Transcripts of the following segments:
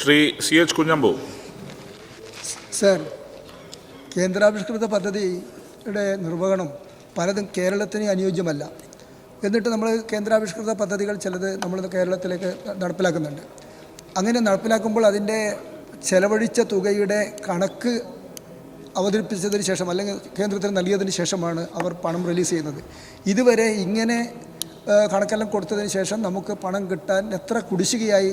Shri C H Kunhambu. Sir കേന്ദ്രാവിഷ്കൃത പദ്ധതിയുടെ നിർവഹണം പലതും കേരളത്തിന് അനുയോജ്യമല്ല. എന്നിട്ട് നമ്മൾ കേന്ദ്രാവിഷ്കൃത പദ്ധതികൾ ചിലത് നമ്മൾ കേരളത്തിലേക്ക് നടപ്പിലാക്കുന്നുണ്ട്. അങ്ങനെ നടപ്പിലാക്കുമ്പോൾ അതിന്റെ ചെലവഴിച്ച തുകയുടെ കണക്ക് അവതരിപ്പിച്ചതിന് ശേഷം അല്ലെങ്കിൽ കേന്ദ്രത്തിന് നൽകിയതിന് ശേഷമാണ് അവർ പണം റിലീസ് ചെയ്യുന്നത്. ഇതുവരെ ഇങ്ങനെ കണക്കെല്ലാം കൊടുത്തതിന് ശേഷം നമുക്ക് പണം കിട്ടാൻ എത്ര കുടിശ്ശികയായി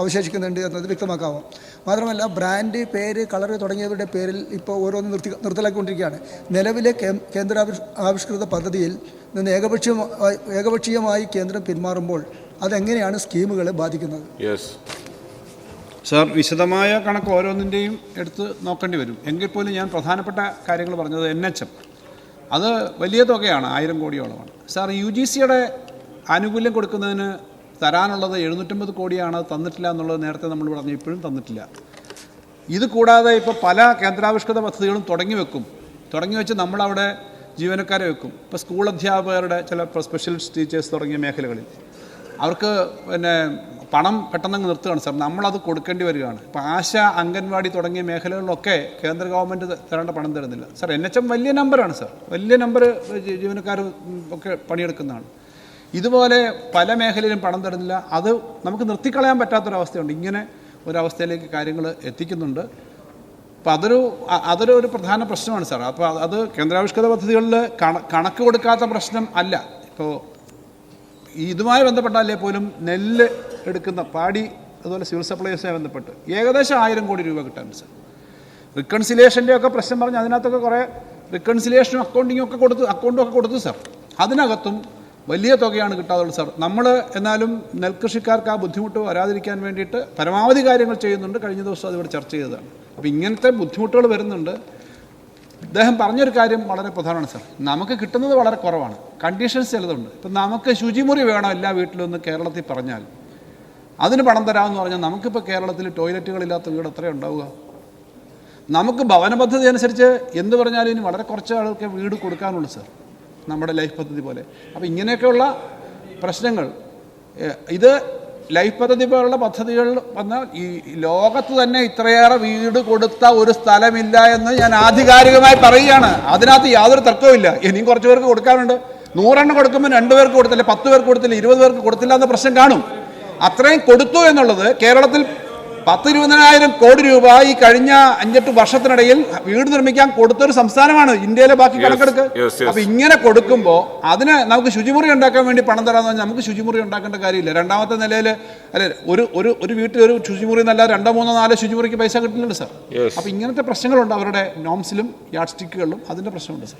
അവശേഷിക്കുന്നുണ്ട് എന്നത് വ്യക്തമാക്കാമോ? മാത്രമല്ല ബ്രാൻഡ് പേര് കളർ തുടങ്ങിയവരുടെ പേരിൽ ഇപ്പോൾ ഓരോന്ന് നിർത്തി നിർത്തലാക്കിക്കൊണ്ടിരിക്കുകയാണ്. നിലവിലെ കേന്ദ്ര ആവിഷ്കൃത പദ്ധതിയിൽ നിന്ന് ഏകപക്ഷീയമായി ഏകപക്ഷീയമായി കേന്ദ്രം പിന്മാറുമ്പോൾ അതെങ്ങനെയാണ് സ്കീമുകളെ ബാധിക്കുന്നത്? യെസ് സാർ വിശദമായ കണക്ക് ഓരോന്നിന്റെയും എടുത്ത് നോക്കേണ്ടി വരും. എങ്കിൽ പോലും ഞാൻ പ്രധാനപ്പെട്ട കാര്യങ്ങൾ പറഞ്ഞത് എൻ എച്ച് എം അത് വലിയ തുകയാണ് ആയിരം കോടിയോളമാണ്. സാർ യു ജി സിയുടെ ആനുകൂല്യം കൊടുക്കുന്നതിന് തരാനുള്ളത് എഴുന്നൂറ്റമ്പത് കോടിയാണ് തന്നിട്ടില്ല എന്നുള്ളത് നേരത്തെ നമ്മൾ പറഞ്ഞു ഇപ്പോഴും തന്നിട്ടില്ല. ഇത് കൂടാതെ ഇപ്പോൾ പല കേന്ദ്രാവിഷ്കൃത പദ്ധതികളും തുടങ്ങി വെക്കും. തുടങ്ങി വെച്ച് നമ്മളവിടെ ജീവനക്കാരെ വെക്കും. ഇപ്പോൾ സ്കൂൾ അധ്യാപകരുടെ ചില സ്പെഷ്യൽ ടീച്ചേഴ്സ് തുടങ്ങിയ മേഖലകളിൽ. അവർക്ക് പിന്നെ പണം പെട്ടെന്ന് നിർത്തുകയാണ് സാർ. നമ്മളത് കൊടുക്കേണ്ടി വരികയാണ്. ഇപ്പോൾ ആശ അംഗൻവാടി തുടങ്ങിയ മേഖലകളിലൊക്കെ കേന്ദ്ര ഗവൺമെന്റ് തരേണ്ട പണം തരുന്നില്ല. സാർ എൻ എച്ച് എം വലിയ നമ്പറാണ് സാർ. വലിയ നമ്പർ ജീവനക്കാർ ഒക്കെ പണിയെടുക്കുന്നതാണ്. ഇതുപോലെ പല മേഖലയിലും പണം തരുന്നില്ല. അത് നമുക്ക് നിർത്തിക്കളയാൻ പറ്റാത്തൊരവസ്ഥയുണ്ട്. ഇങ്ങനെ ഒരവസ്ഥയിലേക്ക് കാര്യങ്ങൾ എത്തിക്കുന്നുണ്ട്. അപ്പോൾ അതൊരു അതൊരു ഒരു പ്രധാന പ്രശ്നമാണ് സാർ അപ്പോൾ അത് കേന്ദ്രാവിഷ്കൃത പദ്ധതികളിൽ കണ കണക്ക് കൊടുക്കാത്ത പ്രശ്നം അല്ല. ഇപ്പോൾ ഇതുമായി ബന്ധപ്പെട്ടല്ലേ പോലും നെല്ല് എടുക്കുന്ന പാടി അതുപോലെ സിവിൽ സപ്ലൈസുമായി ബന്ധപ്പെട്ട് ഏകദേശം ആയിരം കോടി രൂപ കിട്ടാൻ സാർ. റിക്കൺസിലേഷന്റെ ഒക്കെ പ്രശ്നം പറഞ്ഞ് അതിനകത്തൊക്കെ കുറേ റിക്കൺസിലേഷനും അക്കൗണ്ടിങ്ങും ഒക്കെ കൊടുത്തു അക്കൗണ്ടും ഒക്കെ കൊടുത്തു സാർ. അതിനകത്തും വലിയ തുകയാണ് കിട്ടാതുള്ളത് സാർ. നമ്മൾ എന്നാലും നെൽകൃഷിക്കാർക്ക് ആ ബുദ്ധിമുട്ട് വരാതിരിക്കാൻ വേണ്ടിയിട്ട് പരമാവധി കാര്യങ്ങൾ ചെയ്യുന്നുണ്ട്. കഴിഞ്ഞ ദിവസം അതിവിടെ ചർച്ച ചെയ്തതാണ്. അപ്പോൾ ഇങ്ങനത്തെ ബുദ്ധിമുട്ടുകൾ വരുന്നുണ്ട്. അദ്ദേഹം പറഞ്ഞൊരു കാര്യം വളരെ പ്രധാനമാണ് സാർ. നമുക്ക് കിട്ടുന്നത് വളരെ കുറവാണ്. കണ്ടീഷൻസ് ചിലതുണ്ട്. ഇപ്പം നമുക്ക് ശുചിമുറി വേണം എല്ലാ വീട്ടിലും എന്ന് കേരളത്തിൽ പറഞ്ഞാൽ. അതിന് പണം തരാമെന്ന് പറഞ്ഞാൽ നമുക്കിപ്പോൾ കേരളത്തിൽ ടോയ്ലറ്റുകളില്ലാത്ത വീട് എത്രയാണ് ഉണ്ടാവുക? നമുക്ക് ഭവന പദ്ധതി അനുസരിച്ച് എന്ത് പറഞ്ഞാലും ഇനി വളരെ കുറച്ച് ആൾക്ക് വീട് കൊടുക്കാനുള്ളൂ സാർ. നമ്മുടെ ലൈഫ് പദ്ധതി പോലെ. അപ്പോൾ ഇങ്ങനെയൊക്കെയുള്ള പ്രശ്നങ്ങൾ ഇത് ലൈഫ് പദ്ധതി പോലുള്ള പദ്ധതികൾ വന്നാൽ ഈ ലോകത്ത് തന്നെ ഇത്രയേറെ വീട് കൊടുത്ത ഒരു സ്ഥലമില്ല എന്ന് ഞാൻ ആധികാരികമായി പറയുകയാണ്. അതിനകത്ത് യാതൊരു തർക്കവുമില്ല ഇനിയും കുറച്ച് പേർക്ക് കൊടുക്കാനുണ്ട്. നൂറെണ്ണം കൊടുക്കുമ്പോൾ രണ്ട് പേർക്ക് കൊടുത്തില്ല പത്ത് പേർക്ക് കൊടുത്തില്ല ഇരുപത് പേർക്ക് കൊടുത്തില്ല എന്ന പ്രശ്നം കാണും. അത്രയും കൊടുത്തു എന്നുള്ളത് കേരളത്തിൽ പത്ത് ഇരുപതിനായിരം കോടി രൂപ ഈ കഴിഞ്ഞ അഞ്ചെട്ട് വർഷത്തിനിടയിൽ വീട് നിർമ്മിക്കാൻ കൊടുത്തൊരു സംസ്ഥാനമാണ് ഇന്ത്യയിലെ ബാക്കി കണക്കെടുക്ക്. അപ്പൊ ഇങ്ങനെ കൊടുക്കുമ്പോൾ അതിന് നമുക്ക് ശുചിമുറി ഉണ്ടാക്കാൻ വേണ്ടി പണം തരാമെന്ന് പറഞ്ഞാൽ നമുക്ക് ശുചിമുറി ഉണ്ടാക്കേണ്ട കാര്യമില്ല രണ്ടാമത്തെ നിലയിൽ അല്ലെ ഒരു ഒരു ഒരു വീട്ടിൽ ഒരു ശുചിമുറി എന്നല്ല രണ്ടോ മൂന്നോ നാലോ ശുചിമുറിക്ക് പൈസ കിട്ടുന്നുണ്ട് സാർ. അപ്പൊ ഇങ്ങനത്തെ പ്രശ്നങ്ങളുണ്ട് അവരുടെ നോംസിലും യാഡ് സ്റ്റിക്കുകളിലും അതിന്റെ പ്രശ്നമുണ്ട് സാർ